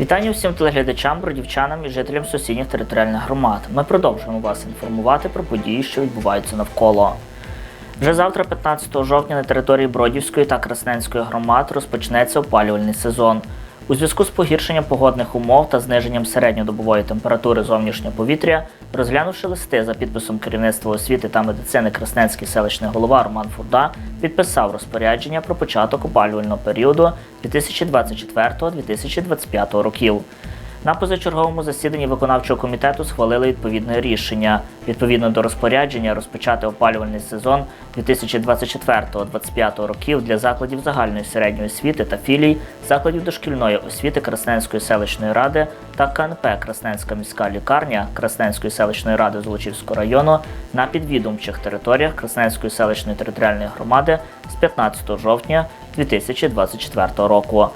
Вітання всім телеглядачам, бродівчанам і жителям сусідніх територіальних громад. Ми продовжуємо вас інформувати про події, що відбуваються навколо. Вже завтра, 15 жовтня, на території Бродівської та Красненської громад розпочнеться опалювальний сезон. У зв'язку з погіршенням погодних умов та зниженням середньодобової температури зовнішнього повітря, розглянувши листи за підписом керівництва освіти та медицини Красненський селищний голова Роман Фурда підписав розпорядження про початок опалювального періоду 2024-2025 років. На позачерговому засіданні виконавчого комітету схвалили відповідне рішення. Відповідно до розпорядження розпочати опалювальний сезон 2024-2025 років для закладів загальної середньої освіти та філій, закладів дошкільної освіти Красненської селищної ради та КНП Красненська міська лікарня Красненської селищної ради Золочівського району на підвідомчих територіях Красненської селищної територіальної громади з 15 жовтня 2024 року.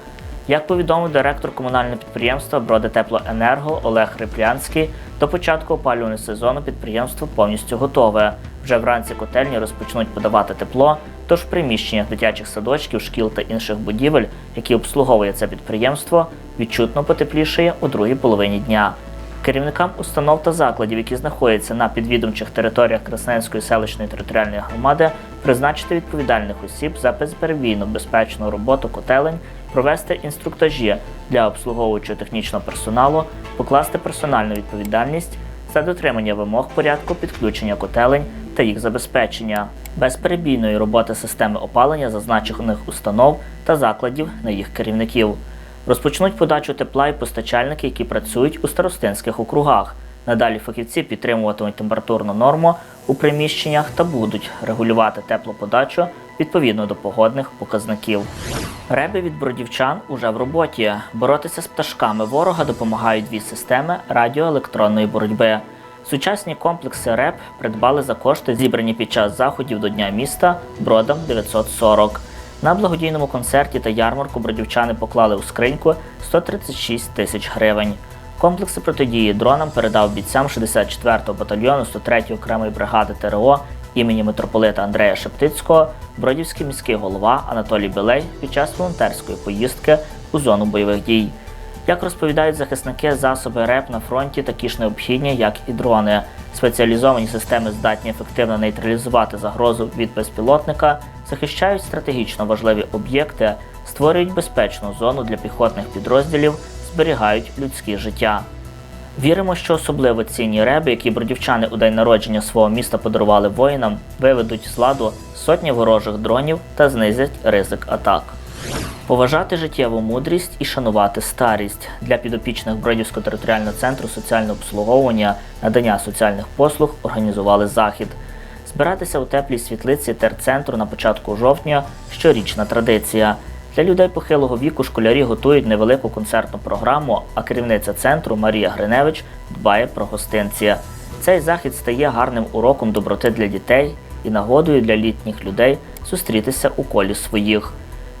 Як повідомив директор комунального підприємства Бродитеплоенерго Олег Реплянський, до початку опалювального сезону підприємство повністю готове. Вже вранці котельні розпочнуть подавати тепло, тож в приміщеннях дитячих садочків, шкіл та інших будівель, які обслуговує це підприємство, відчутно потеплішає у другій половині дня. Керівникам установ та закладів, які знаходяться на підвідомчих територіях Красненської селищної територіальної громади, призначити відповідальних осіб за безперебійну безпечну роботу котелень, провести інструктажі для обслуговуючого технічного персоналу, покласти персональну відповідальність за дотримання вимог порядку підключення котелень та їх забезпечення, безперебійної роботи системи опалення зазначених установ та закладів на їх керівників. Розпочнуть подачу тепла і постачальники, які працюють у старостинських округах. Надалі фахівці підтримуватимуть температурну норму у приміщеннях та будуть регулювати теплоподачу відповідно до погодних показників. Реби від бродівчан уже в роботі. Боротися з пташками ворога допомагають дві системи радіоелектронної боротьби. Сучасні комплекси РЕП придбали за кошти, зібрані під час заходів до Дня міста Бродом 940. На благодійному концерті та ярмарку бродівчани поклали у скриньку 136 тисяч гривень. Комплекси протидії дронам передав бійцям 64-го батальйону 103-ї окремої бригади ТРО імені митрополита Андрея Шептицького Бродівський міський голова Анатолій Білей під час волонтерської поїздки у зону бойових дій. Як розповідають захисники, засоби РЕП на фронті такі ж необхідні, як і дрони. Спеціалізовані системи здатні ефективно нейтралізувати загрозу від безпілотника, захищають стратегічно важливі об'єкти, створюють безпечну зону для піхотних підрозділів, зберігають людське життя. Віримо, що особливо цінні реби, які бродівчани у день народження свого міста подарували воїнам, виведуть з ладу сотні ворожих дронів та знизять ризик атак. Поважати життєву мудрість і шанувати старість для підопічних Бродівського територіального центру соціального обслуговування надання соціальних послуг організували захід. Збиратися у теплій світлиці терцентру на початку жовтня щорічна традиція. Для людей похилого віку школярі готують невелику концертну програму, а керівниця центру Марія Гриневич дбає про гостинці. Цей захід стає гарним уроком доброти для дітей і нагодою для літніх людей зустрітися у колі своїх.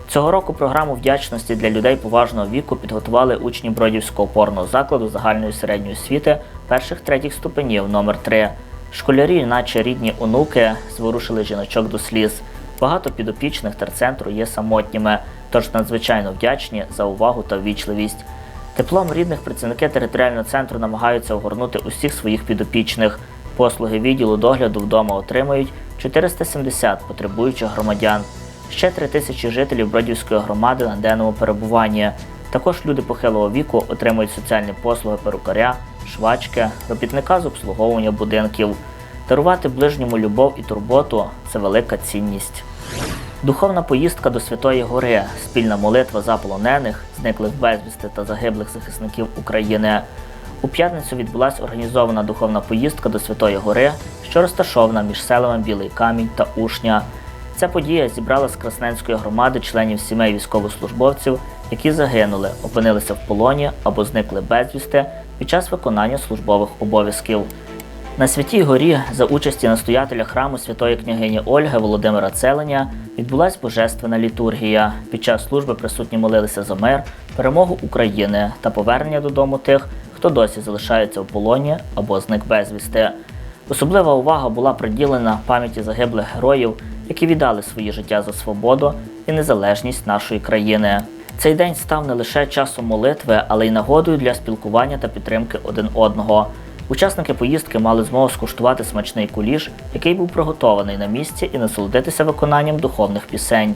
Цього року програму вдячності для людей поважного віку підготували учні Бродівського опорного закладу загальної середньої освіти перших третіх ступенів номер 3 Школярі, наче рідні онуки, зворушили жіночок до сліз. Багато підопічних терцентру є самотніми, тож надзвичайно вдячні за увагу та ввічливість. Теплом рідних працівники територіального центру намагаються огорнути усіх своїх підопічних. Послуги відділу догляду вдома отримують 470 потребуючих громадян. Ще три тисячі жителів Бродівської громади на денному перебуванні. Також люди похилого віку отримують соціальні послуги перукаря, швачки, робітника з обслуговування будинків. Дарувати ближньому любов і турботу це велика цінність. Духовна поїздка до Святої Гори, спільна молитва за полонених, зниклих безвісти та загиблих захисників України. У п'ятницю відбулася організована духовна поїздка до Святої Гори, що розташована між селами Білий Камінь та Ушня. Ця подія зібрала з Красненської громади членів сімей військовослужбовців, які загинули, опинилися в полоні або зникли безвісти під час виконання службових обов'язків. На Святій Горі за участі настоятеля храму святої княгині Ольги Володимира Целеня відбулася божественна літургія. Під час служби присутні молилися за мир, перемогу України та повернення додому тих, хто досі залишається у полоні або зник безвісти. Особлива увага була приділена пам'яті загиблих героїв, які віддали свої життя за свободу і незалежність нашої країни. Цей день став не лише часом молитви, але й нагодою для спілкування та підтримки один одного. Учасники поїздки мали змогу скуштувати смачний куліш, який був приготований на місці, і насолодитися виконанням духовних пісень.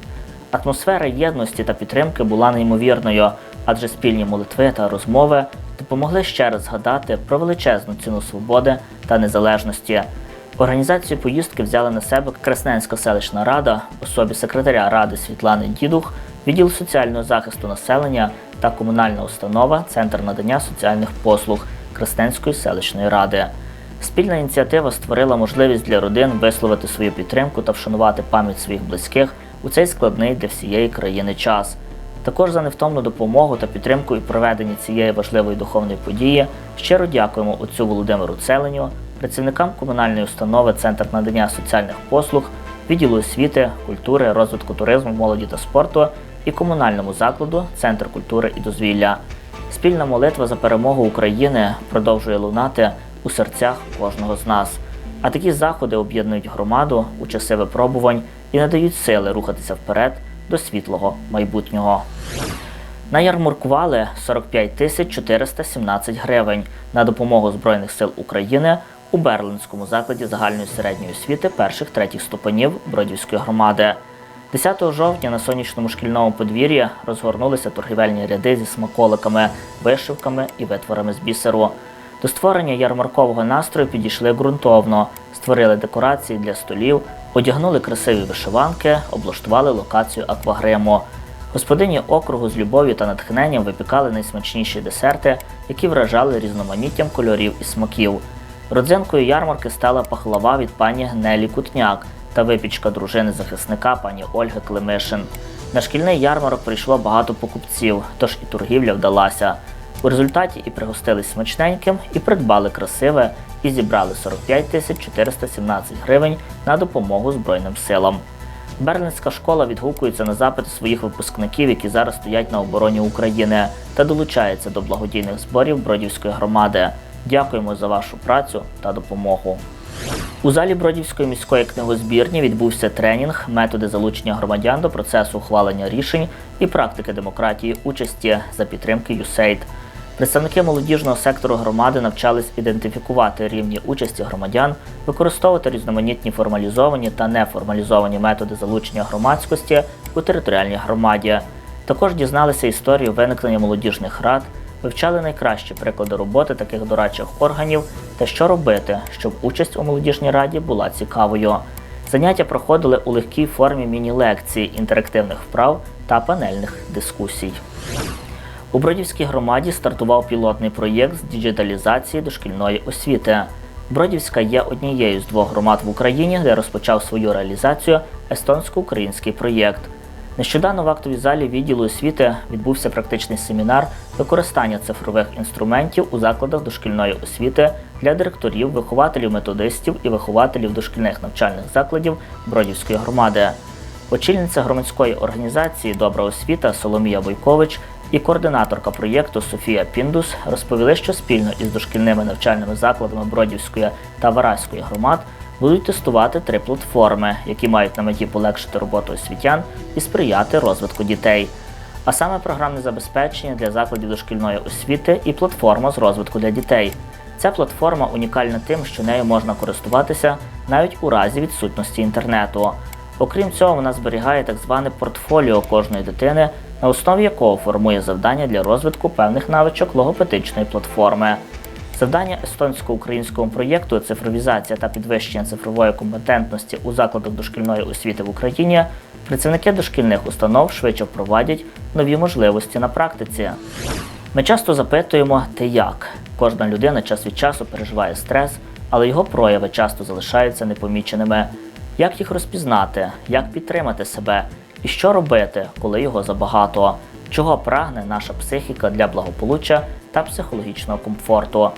Атмосфера єдності та підтримки була неймовірною, адже спільні молитви та розмови допомогли ще раз згадати про величезну ціну свободи та незалежності. Організацію поїздки взяли на себе Красненська селищна рада, особі секретаря ради Світлани Дідух, відділ соціального захисту населення та комунальна установа Центр надання соціальних послуг Красненської селищної ради. Спільна ініціатива створила можливість для родин висловити свою підтримку та вшанувати пам'ять своїх близьких у цей складний для всієї країни час. Також за невтомну допомогу та підтримку і проведення цієї важливої духовної події щиро дякуємо отцю Володимиру Целеню, працівникам комунальної установи Центр надання соціальних послуг, відділу освіти, культури, розвитку туризму, молоді та спорту і комунальному закладу Центр культури і дозвілля. Спільна молитва за перемогу України продовжує лунати у серцях кожного з нас. А такі заходи об'єднують громаду у часи випробувань і надають сили рухатися вперед до світлого майбутнього. Наярмаркували 45 тисяч 417 гривень на допомогу Збройних сил України у Берлинському закладі загальної середньої освіти перших третіх ступенів Бродівської громади. 10 жовтня на сонячному шкільному подвір'ї розгорнулися торгівельні ряди зі смаколиками, вишивками і витворами з бісеру. До створення ярмаркового настрою підійшли ґрунтовно, створили декорації для столів, одягнули красиві вишиванки, облаштували локацію аквагриму. Господині округу з любов'ю та натхненням випікали найсмачніші десерти, які вражали різноманіттям кольорів і смаків. Родзинкою ярмарки стала пахлава від пані Нелі Кутняк та випічка дружини захисника пані Ольги Климишин. На шкільний ярмарок прийшло багато покупців, тож і торгівля вдалася. У результаті і пригостились смачненьким, і придбали красиве, і зібрали 45 тисяч 417 гривень на допомогу Збройним силам. Берлінська школа відгукується на запити своїх випускників, які зараз стоять на обороні України, та долучається до благодійних зборів Бродівської громади. Дякуємо за вашу працю та допомогу. У залі Бродівської міської книгозбірні відбувся тренінг, методи залучення громадян до процесу ухвалення рішень і практики демократії участі за підтримки USAID. Представники молодіжного сектору громади навчались ідентифікувати рівні участі громадян, використовувати різноманітні формалізовані та неформалізовані методи залучення громадськості у територіальній громаді. Також дізналися історію виникнення молодіжних рад, вивчали найкращі приклади роботи таких дорадчих органів та що робити, щоб участь у молодіжній раді була цікавою. Заняття проходили у легкій формі міні-лекцій, інтерактивних вправ та панельних дискусій. У Бродівській громаді стартував пілотний проєкт з діджиталізації дошкільної освіти. Бродівська є однією з двох громад в Україні, де розпочав свою реалізацію естонсько-український проєкт. Нещодавно в актовій залі відділу освіти відбувся практичний семінар використання цифрових інструментів у закладах дошкільної освіти для директорів, вихователів, методистів і вихователів дошкільних навчальних закладів Бродівської громади. Очільниця громадської організації Добра освіта Соломія Войкович і координаторка проєкту Софія Піндус розповіли, що спільно із дошкільними навчальними закладами Бродівської та Вараської громад будуть тестувати три платформи, які мають на меті полегшити роботу освітян і сприяти розвитку дітей. А саме програмне забезпечення для закладів дошкільної освіти і платформа з розвитку для дітей. Ця платформа унікальна тим, що нею можна користуватися навіть у разі відсутності інтернету. Окрім цього, вона зберігає так зване портфоліо кожної дитини, на основі якого формує завдання для розвитку певних навичок логопедичної платформи. Завдання естонсько-українського проєкту цифровізація та підвищення цифрової компетентності у закладах дошкільної освіти в Україні працівники дошкільних установ швидше впровадять нові можливості на практиці. Ми часто запитуємо, ти як? Кожна людина час від часу переживає стрес, але його прояви часто залишаються непоміченими. Як їх розпізнати, як підтримати себе і що робити, коли його забагато? Чого прагне наша психіка для благополуччя та психологічного комфорту?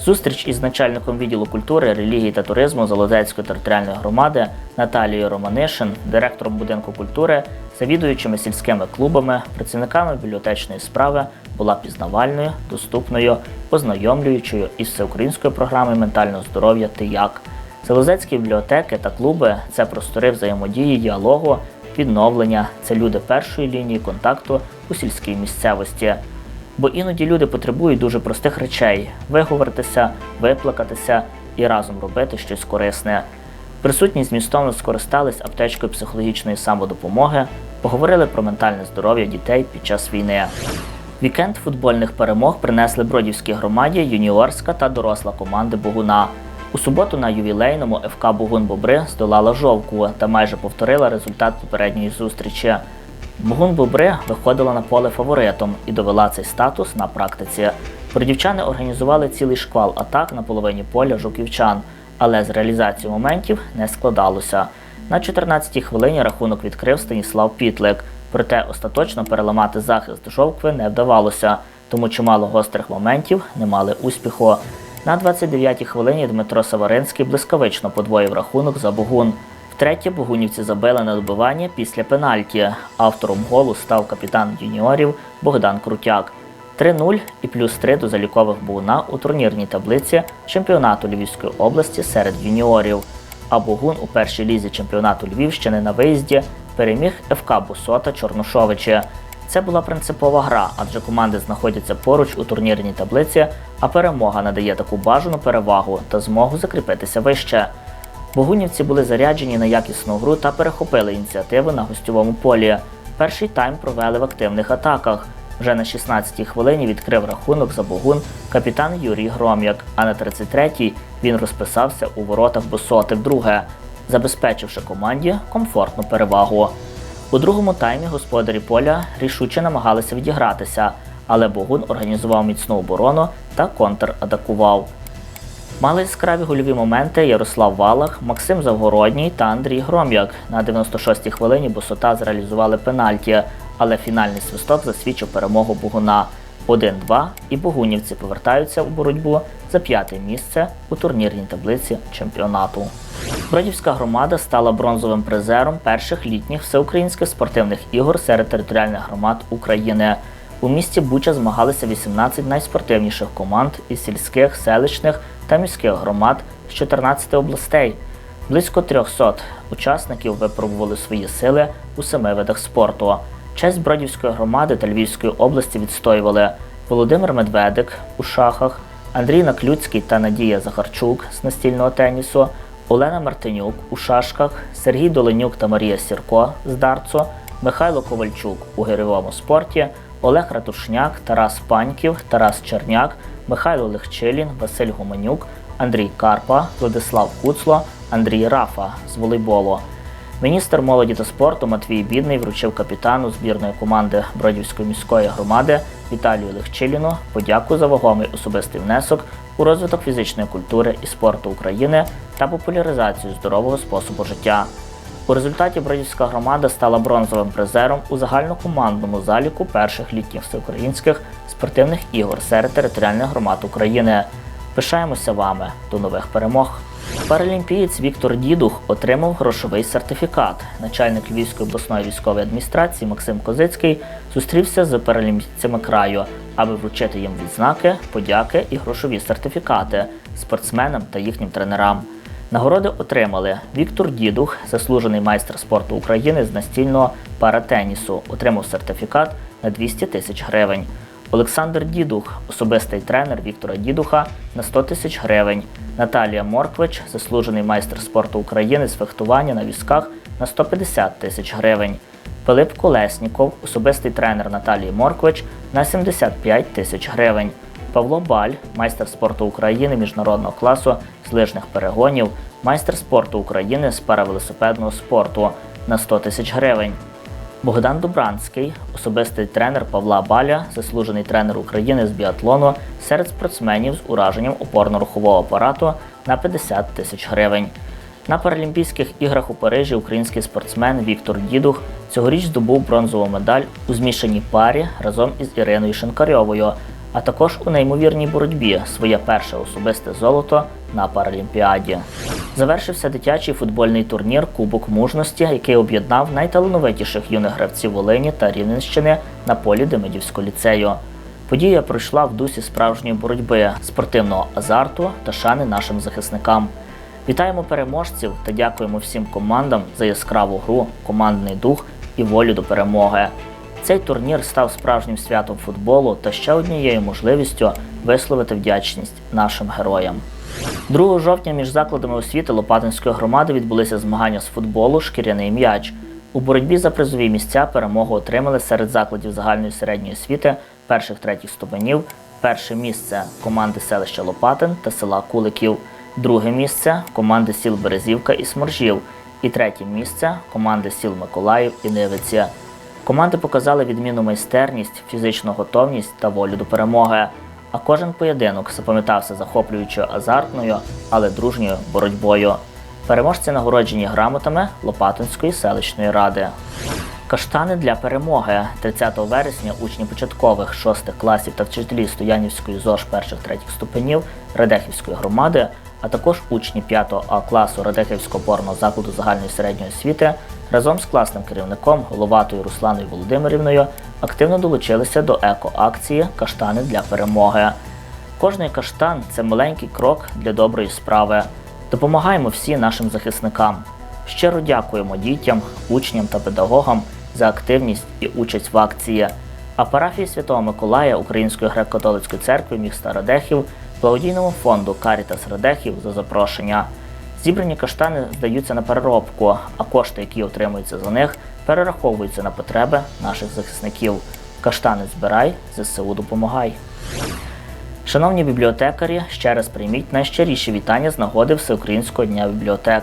Зустріч із начальником відділу культури, релігії та туризму Залозецької територіальної громади Наталією Романишин, директором будинку культури, завідуючими сільськими клубами, працівниками бібліотечної справи була пізнавальною, доступною, ознайомлюючою із всеукраїнською програмою ментального здоров'я «Ти як?». Залозецькі бібліотеки та клуби це простори взаємодії, діалогу, відновлення. Це люди першої лінії контакту у сільській місцевості. Бо іноді люди потребують дуже простих речей: виговоритися, виплакатися і разом робити щось корисне. Присутні змістовно скористались аптечкою психологічної самодопомоги, поговорили про ментальне здоров'я дітей під час війни. Вікенд футбольних перемог принесли Бродівській громаді юніорська та доросла команди Богуна. У суботу на ювілейному ФК Богун Бобри здолала жовку та майже повторила результат попередньої зустрічі. Богун Бобри виходила на поле фаворитом і довела цей статус на практиці. Бродівчани організували цілий шквал атак на половині поля жуківчан, але з реалізацією моментів не складалося. На 14-й хвилині рахунок відкрив Станіслав Пітлик. Проте остаточно переламати захист жовкви не вдавалося, тому чимало гострих моментів не мали успіху. На 29-й хвилині Дмитро Саваринський блискавично подвоїв рахунок за Богун. Втретє богунівці забили на добивання після пенальті. Автором голу став капітан юніорів Богдан Крутяк. 3-0 і плюс 3 до залікових Богуна у турнірній таблиці чемпіонату Львівської області серед юніорів. А Богун у першій лізі чемпіонату Львівщини на виїзді переміг ФК Бусота Чорношовичі. Це була принципова гра, адже команди знаходяться поруч у турнірній таблиці, а перемога надає таку бажану перевагу та змогу закріпитися вище. Богунівці були заряджені на якісну гру та перехопили ініціативу на гостьовому полі. Перший тайм провели в активних атаках. Вже на 16-й хвилині відкрив рахунок за Богун капітан Юрій Гром'як, а на 33-й він розписався у воротах Босоти вдруге, забезпечивши команді комфортну перевагу. У другому таймі господарі поля рішуче намагалися відігратися, але Богун організував міцну оборону та контратакував. Мали яскраві гольові моменти Ярослав Валах, Максим Завгородній та Андрій Гром'як. На 96-й хвилині Босота зреалізували пенальті, але фінальний свисток засвідчив перемогу Богуна 1-2, і богунівці повертаються у боротьбу за п'яте місце у турнірній таблиці чемпіонату. Бродівська громада стала бронзовим призером перших літніх всеукраїнських спортивних ігор серед територіальних громад України. У місті Буча змагалися 18 найспортивніших команд із сільських, селищних та міських громад з 14 областей. Близько 300 учасників випробували свої сили у семи видах спорту. Честь Бродівської громади та Львівської області відстоювали Володимир Медведик у шахах, Андрій Наклюцький та Надія Захарчук з настільного тенісу, Олена Мартинюк у шашках, Сергій Доленюк та Марія Сірко з дартсу, Михайло Ковальчук у гирьовому спорті, Олег Ратушняк, Тарас Паньків, Тарас Черняк, Михайло Легчилін, Василь Гуменюк, Андрій Карпа, Владислав Куцло, Андрій Рафа з волейболу. Міністр молоді та спорту Матвій Бідний вручив капітану збірної команди Бродівської міської громади Віталію Легчиліну подяку за вагомий особистий внесок у розвиток фізичної культури і спорту України та популяризацію здорового способу життя. У результаті Бродівська громада стала бронзовим призером у загальнокомандному заліку перших літніх всеукраїнських спортивних ігор серед територіальних громад України. Пишаємося вами до нових перемог. Паралімпієць Віктор Дідух отримав грошовий сертифікат. Начальник Львівської обласної військової адміністрації Максим Козицький зустрівся з паралімпійцями краю, аби вручити їм відзнаки, подяки і грошові сертифікати спортсменам та їхнім тренерам. Нагороди отримали Віктор Дідух, заслужений майстер спорту України з настільного паратенісу, отримав сертифікат на 200 тисяч гривень. Олександр Дідух, особистий тренер Віктора Дідуха на 100 тисяч гривень. Наталія Морквич, заслужений майстер спорту України з фехтування на візках на 150 тисяч гривень. Пилип Колесніков, особистий тренер Наталії Морквич на 75 тисяч гривень. Павло Баль, майстер спорту України міжнародного класу з лижних перегонів, майстер спорту України з паравелосипедного спорту на 100 тисяч гривень. Богдан Дубранський, особистий тренер Павла Баля, заслужений тренер України з біатлону серед спортсменів з ураженням опорно-рухового апарату на 50 тисяч гривень. На Паралімпійських іграх у Парижі український спортсмен Віктор Дідух цьогоріч здобув бронзову медаль у змішаній парі разом із Іриною Шинкарьовою, а також у неймовірній боротьбі своє перше особисте золото на Паралімпіаді. Завершився дитячий футбольний турнір Кубок мужності, який об'єднав найталановитіших юних гравців Волині та Рівненщини на полі Демидівського ліцею. Подія пройшла в дусі справжньої боротьби, спортивного азарту та шани нашим захисникам. Вітаємо переможців та дякуємо всім командам за яскраву гру, командний дух і волю до перемоги. Цей турнір став справжнім святом футболу та ще однією можливістю висловити вдячність нашим героям. 2 жовтня між закладами освіти Лопатинської громади відбулися змагання з футболу Шкіряний м'яч. У боротьбі за призові місця перемогу отримали серед закладів загальної середньої освіти перших третіх ступенів. Перше місце команди селища Лопатин та села Куликів, друге місце команди сіл Березівка і Сморжів, і третє місце команди сіл Миколаїв і Нивиці. Команди показали відмінну майстерність, фізичну готовність та волю до перемоги. А кожен поєдинок запам'ятався захоплюючою азартною, але дружньою боротьбою. Переможці нагороджені грамотами Лопатинської селищної ради. Каштани для перемоги 30 вересня учні початкових 6 класів та вчителі Стоянівської ЗОЖ перших третіх ступенів Радехівської громади, а також учні 5 А класу Радехівського опорного закладу загальної середньої освіти разом з класним керівником Головатою Русланою Володимирівною активно долучилися до еко-акції Каштани для перемоги. Кожний каштан це маленький крок для доброї справи. Допомагаємо всі нашим захисникам. Щиро дякуємо дітям, учням та педагогам за активність і участь в акції. А парафії Святого Миколая Української греко-католицької церкви міста Радехів, благодійному фонду Карітас Радехів за запрошення. Зібрані каштани здаються на переробку, а кошти, які отримуються за них, перераховуються на потреби наших захисників. Каштани збирай, ЗСУ допомагай. Шановні бібліотекарі, ще раз прийміть найщиріші вітання з нагоди Всеукраїнського дня бібліотек.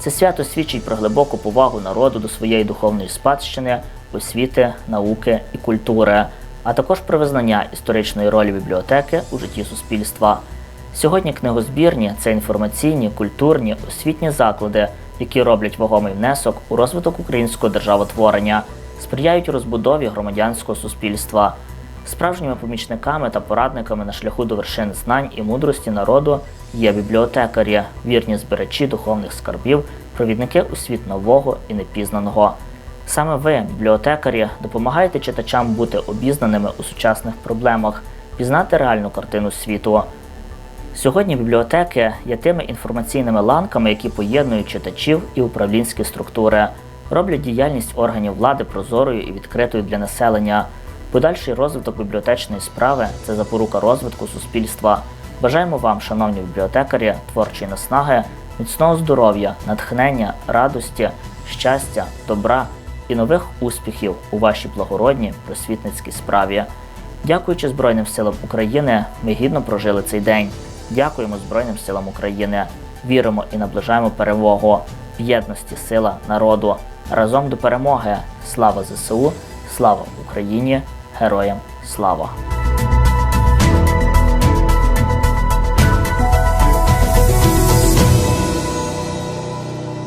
Це свято свідчить про глибоку повагу народу до своєї духовної спадщини, освіти, науки і культури, а також про визнання історичної ролі бібліотеки у житті суспільства. Сьогодні книгозбірні це інформаційні, культурні, освітні заклади, які роблять вагомий внесок у розвиток українського державотворення, сприяють розбудові громадянського суспільства. Справжніми помічниками та порадниками на шляху до вершин знань і мудрості народу є бібліотекарі, вірні збирачі духовних скарбів, провідники у світ нового і непізнаного. Саме ви, бібліотекарі, допомагаєте читачам бути обізнаними у сучасних проблемах, пізнати реальну картину світу. Сьогодні бібліотеки є тими інформаційними ланками, які поєднують читачів і управлінські структури, роблять діяльність органів влади прозорою і відкритою для населення. Подальший розвиток бібліотечної справи це запорука розвитку суспільства. Бажаємо вам, шановні бібліотекарі, творчої наснаги, міцного здоров'я, натхнення, радості, щастя, добра і нових успіхів у вашій благородній просвітницькій справі. Дякуючи Збройним силам України, ми гідно прожили цей день. Дякуємо Збройним силам України. Віримо і наближаємо перемогу в єдності сила народу. Разом до перемоги. Слава ЗСУ, слава Україні, героям слава!